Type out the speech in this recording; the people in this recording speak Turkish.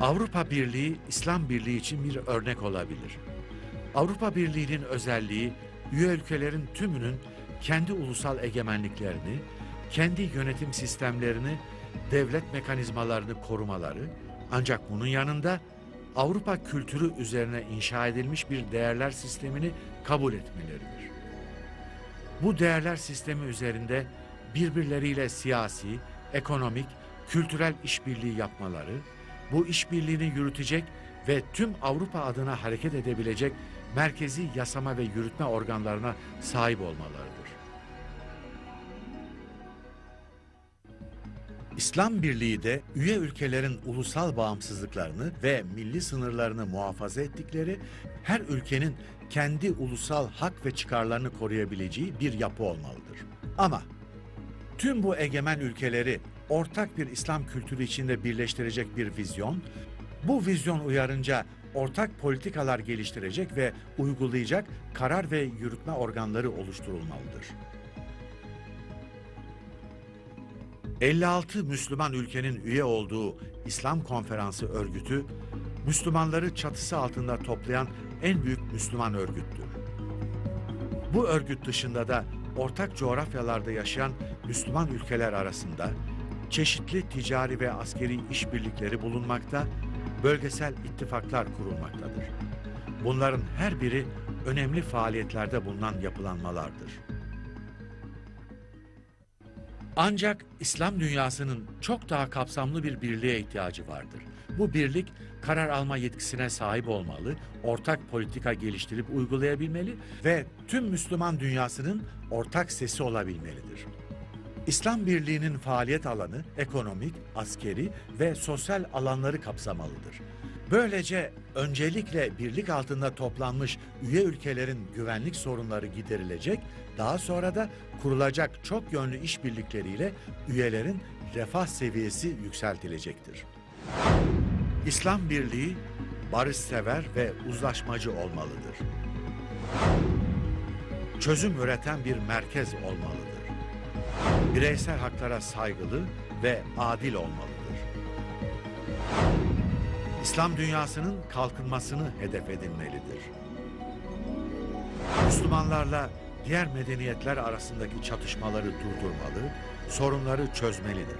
Avrupa Birliği, İslam Birliği için bir örnek olabilir. Avrupa Birliği'nin özelliği, üye ülkelerin tümünün kendi ulusal egemenliklerini, kendi yönetim sistemlerini, devlet mekanizmalarını korumaları, ancak bunun yanında Avrupa kültürü üzerine inşa edilmiş bir değerler sistemini kabul etmeleridir. Bu değerler sistemi üzerinde birbirleriyle siyasi, ekonomik, kültürel işbirliği yapmaları, bu işbirliğini yürütecek ve tüm Avrupa adına hareket edebilecek merkezi yasama ve yürütme organlarına sahip olmalarıdır. İslam Birliği de üye ülkelerin ulusal bağımsızlıklarını ve milli sınırlarını muhafaza ettikleri, her ülkenin kendi ulusal hak ve çıkarlarını koruyabileceği bir yapı olmalıdır. Ama tüm bu egemen ülkeleri ortak bir İslam kültürü içinde birleştirecek bir vizyon, bu vizyon uyarınca ortak politikalar geliştirecek ve uygulayacak karar ve yürütme organları oluşturulmalıdır. 56 Müslüman ülkenin üye olduğu İslam Konferansı örgütü, Müslümanları çatısı altında toplayan en büyük Müslüman örgüttür. Bu örgüt dışında da ortak coğrafyalarda yaşayan Müslüman ülkeler arasında çeşitli ticari ve askeri işbirlikleri bulunmakta, bölgesel ittifaklar kurulmaktadır. Bunların her biri önemli faaliyetlerde bulunan yapılanmalardır. Ancak İslam dünyasının çok daha kapsamlı bir birliğe ihtiyacı vardır. Bu birlik karar alma yetkisine sahip olmalı, ortak politika geliştirip uygulayabilmeli ve tüm Müslüman dünyasının ortak sesi olabilmelidir. İslam Birliği'nin faaliyet alanı ekonomik, askeri ve sosyal alanları kapsamalıdır. Böylece öncelikle birlik altında toplanmış üye ülkelerin güvenlik sorunları giderilecek, daha sonra da kurulacak çok yönlü işbirlikleriyle üyelerin refah seviyesi yükseltilecektir. İslam Birliği barışsever ve uzlaşmacı olmalıdır. Çözüm üreten bir merkez olmalıdır. Bireysel haklara saygılı ve adil olmalıdır. İslam dünyasının kalkınmasını hedef edinmelidir. Müslümanlarla diğer medeniyetler arasındaki çatışmaları durdurmalı, sorunları çözmelidir.